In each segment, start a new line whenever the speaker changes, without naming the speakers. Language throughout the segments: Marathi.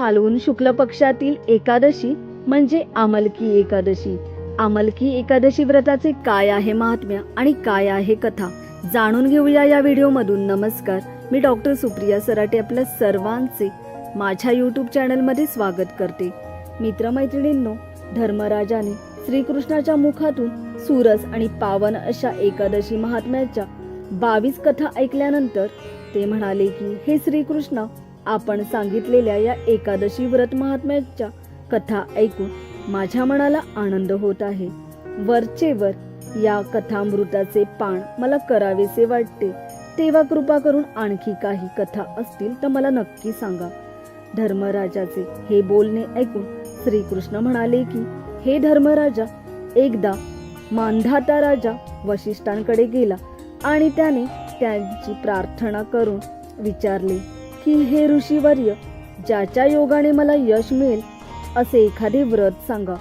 फाल्गुन शुक्ल पक्षातील एकादशी म्हणजे आमलकी एकादशी. आमलकी एकादशी व्रताचे काय आहे महात्म्य आणि काय आहे कथा? जाणून घेऊया या व्हिडिओमधून. नमस्कार मी डॉक्टर सुप्रिया सराटे आपल्या सर्वांचे माझ्या यूट्यूब चॅनलमध्ये स्वागत करते. मित्रमैत्रिणींनो धर्मराजाने श्रीकृष्णाच्या मुखातून सुरस आणि पावन अशा एकादशी महात्म्याच्या बावीस कथा ऐकल्यानंतर ते म्हणाले की हे श्रीकृष्ण आपण सांगितलेल्या या एकादशी व्रत महात्म्याच्या कथा ऐकून माझ्या मनाला आनंद होत आहे. वरचे वर या कथामृताचे पान मला करावेसे वाटते. तेव्हा कृपा करून आणखी काही कथा असतील तर मला नक्की सांगा. धर्मराजाचे हे बोलणे ऐकून श्रीकृष्ण म्हणाले की हे धर्मराजा एकदा मांधाता राजा वशिष्ठांकडे गेला आणि त्याने त्यांची प्रार्थना करून विचारले की हे ऋषीवर्य ज्याच्या योगाने मला यश मिळेल असे एखादे व्रत सांगा.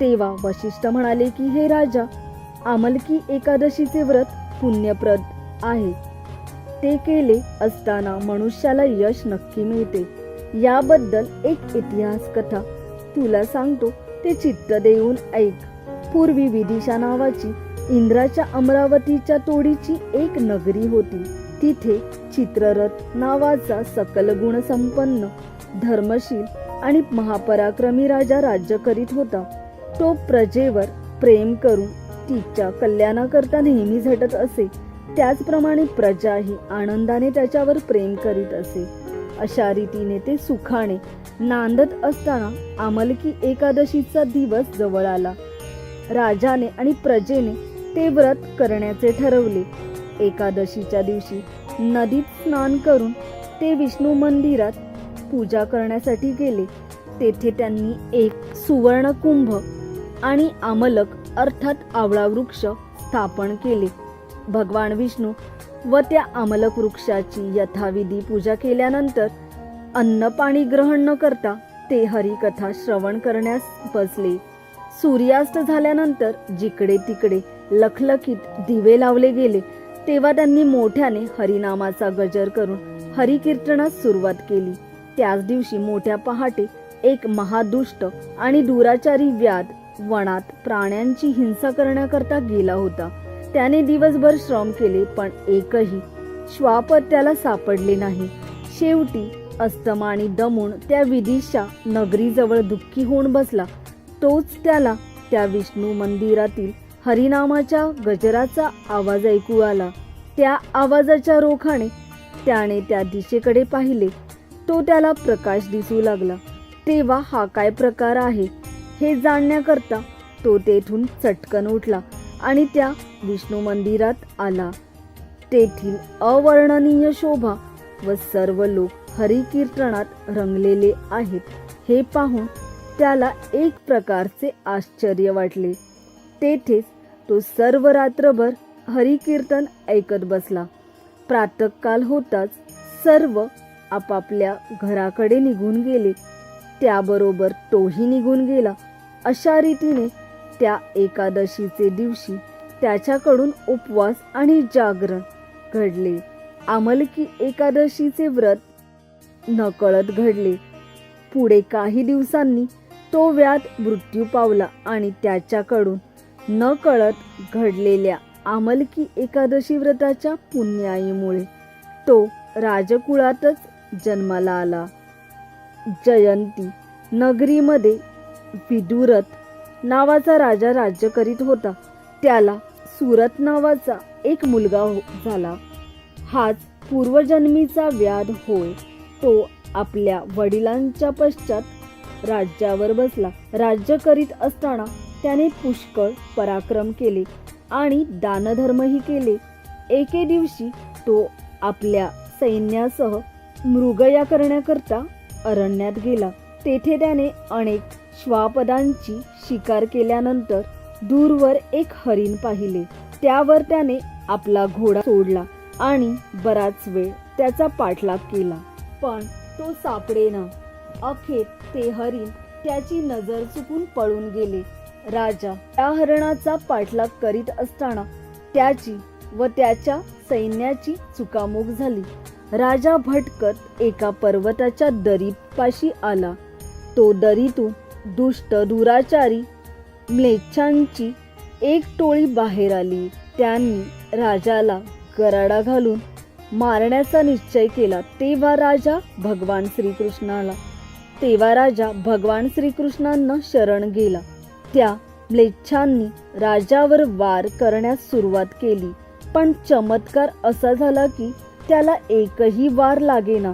तेव्हा वशिष्ठ म्हणाले की हे राजा आमलकी एकादशीचे व्रत पुण्यप्रद आहे. ते केले असताना मनुष्याला यश नक्की मिळते. याबद्दल एक इतिहास कथा. तुला सांगतो ते चित्त देऊन ऐक. पूर्वी विदिशा नावाची इंद्राच्या अमरावतीच्या तोडीची एक नगरी होती. तिथे चित्ररथ नावाचा सकल गुणसंपन्न धर्मशील आणि महापराक्रमी राजा राज्य करीत होता. तो प्रजेवर प्रेम करून तिच्या कल्याणाकरता नेहमी झटत असे. त्याचप्रमाणे प्रजाही आनंदाने त्याच्यावर प्रेम करीत असे. अशा रीतीने ते सुखाने नांदत असताना आमलकी एकादशीचा दिवस जवळ आला. राजाने आणि प्रजेने ते व्रत करण्याचे ठरवले. एकादशीच्या दिवशी नदीत स्नान करून ते विष्णू मंदिरात पूजा करण्यासाठी गेले. तेथे त्यांनी एक सुवर्ण कुंभ आणि आमलक अर्थात आवळा वृक्ष स्थापन केले. भगवान विष्णू व त्या आमलक वृक्षाची यथाविधी पूजा केल्यानंतर अन्न पाणी ग्रहण न करता ते हरिकथा श्रवण करण्यास बसले. सूर्यास्त झाल्यानंतर जिकडे तिकडे लखलखीत दिवे लावले गेले. तेव्हा त्यांनी मोठ्याने हरिनामाचा गजर करून हरिकीर्तनास सुरुवात केली. त्याच दिवशी मोठ्या पहाटे एक महादुष्ट आणि दुराचारी व्याध वनात प्राण्यांची हिंसा करण्याकरता गेला होता. त्याने दिवसभर श्रम केले पण एकही श्वापद त्याला सापडले नाही. शेवटी अस्तमानी दमून त्या विदिशा नगरीजवळ दुःखी होऊन बसला. तोच त्याला त्या विष्णू मंदिरातील हरिनामाच्या गजराचा आवाज ऐकू आला. त्या आवाजाच्या रोखाने त्याने त्या दिशेकडे पाहिले. तो त्याला प्रकाश दिसू लागला. तेव्हा हा काय प्रकार आहे? हे जाणण्याकरता तो तेथून चटकन उठला आणि त्या विष्णू मंदिरात आला. तेथील अवर्णनीय शोभा व सर्व लोक हरिकीर्तनात रंगलेले आहेत. हे पाहून त्याला एक प्रकारचे आश्चर्य वाटले. तेथेच तो सर्व रात्रभर हरिकीर्तन ऐकत बसला. प्रातःकाल होताच सर्व आपापल्या घराकडे निघून गेले. त्याबरोबर तोही निघून गेला. अशा रीतीने त्या एकादशीचे दिवशी त्याच्याकडून उपवास आणि जागरण घडले. आमलकी एकादशीचे व्रत नकळत घडले. पुढे काही दिवसांनी तो व्याध मृत्यू पावला आणि त्याच्याकडून न कळत घडलेल्या आमलकी एकादशी व्रताच्या पुण्याईमुळे तो राजकुळातच जन्माला आला. जयंती नगरीमध्ये विदुरथ नावाचा राजा राज्य करीत होता. त्याला सुरत नावाचा एक मुलगा हो- झाला. हाच पूर्वजन्मीचा व्याध होय तो आपल्या वडिलांच्या पश्चात राज्यावर बसला. राज्य करीत असताना त्याने पुष्कळ पराक्रम केले आणि दानधर्मही केले. एके दिवशी तो आपल्या सैन्यासह मृगया करण्याकरता अरण्यात गेला. तेथे त्याने अनेक श्वापदांची शिकार केल्यानंतर दूरवर एक हरिण पाहिले. त्यावर त्याने आपला घोडा सोडला आणि बराच वेळ त्याचा पाठलाग केला. पण तो सापडेना. अखेर ते हरिण त्याची नजर चुकून पळून गेले. राजा त्या हरणाचा पाठलाग करीत असताना त्याची व त्याच्या सैन्याची चुकामूक झाली. राजा भटकत एका पर्वताच्या दरीपाशी आला. तो दरीतून दुष्ट दुराचारी म्लेच्छांची एक टोळी बाहेर आली. त्यांनी राजाला गराडा घालून मारण्याचा निश्चय केला. तेव्हा राजा भगवान श्रीकृष्णाला तेव्हा राजा भगवान श्रीकृष्णांना शरण गेला. त्या म्लेच्छांनी राजावर वार करण्यास सुरुवात केली. पण चमत्कार असा झाला की त्याला एकही वार लागेना.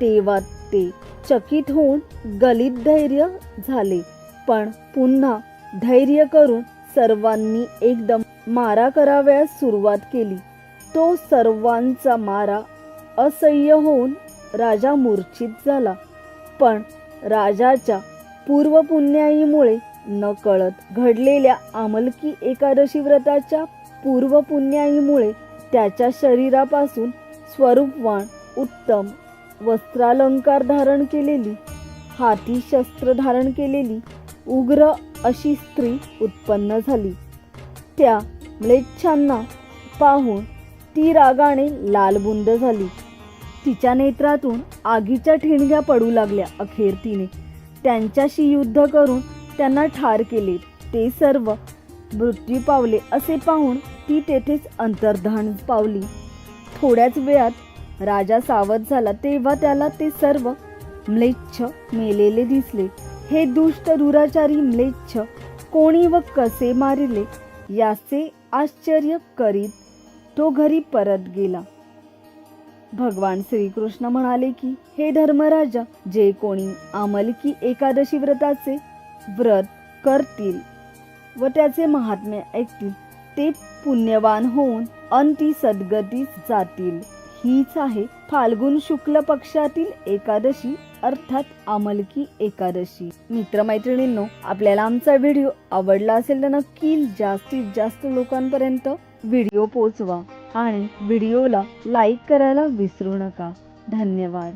तेव्हा ते चकित होऊन गलित धैर्य झाले. पण पुन्हा धैर्य करून सर्वांनी एकदम मारा करावयास सुरुवात केली. तो सर्वांचा मारा असह्य होऊन राजा मूर्छित झाला. पण राजाच्या पूर्वपुण्याईमुळे न कळत घडलेल्या आमलकी एकादशी व्रताच्या पूर्वपुण्याईमुळे त्याच्या शरीरापासून स्वरूपवान उत्तम वस्त्रालंकार धारण केलेली हाती शस्त्र धारण केलेली उग्र अशी स्त्री उत्पन्न झाली. त्या म्लेच्छांना पाहून ती रागाने लालबुंद झाली. तिच्या नेत्रातून आगीच्या ठिणग्या पडू लागल्या अखेर तिने. त्यांच्याशी युद्ध करून त्यांना ठार केले. ते सर्व मृत्यू पावले असे पाहून ती तेथेच अंतर्धान पावली. थोड्याच वेळात राजा सावध झाला तेव्हा त्याला ते सर्व म्लेच्छ मेलेले दिसले. हे दुष्ट दुराचारी म्लेच्छ कोणी व कसे मारिले याचे आश्चर्य करीत तो घरी परत गेला. भगवान श्रीकृष्ण म्हणाले की हे धर्मराजा जे कोणी आमलकी एकादशी व्रताचे व्रत करतील. व त्याचे महात्म्य ऐकतील. ते पुण्यवान होऊन अंती सद्गती जातील. हीच आहे फाल्गुन शुक्ल पक्षातील एकादशी अर्थात आमलकी एकादशी. मित्रमैत्रिणींनो आपल्याला आमचा व्हिडिओ आवडला असेल तर नक्की जास्तीत जास्त लोकांपर्यंत व्हिडिओ पोचवा. आणि व्हिडिओला लाईक करायला विसरू नका. धन्यवाद.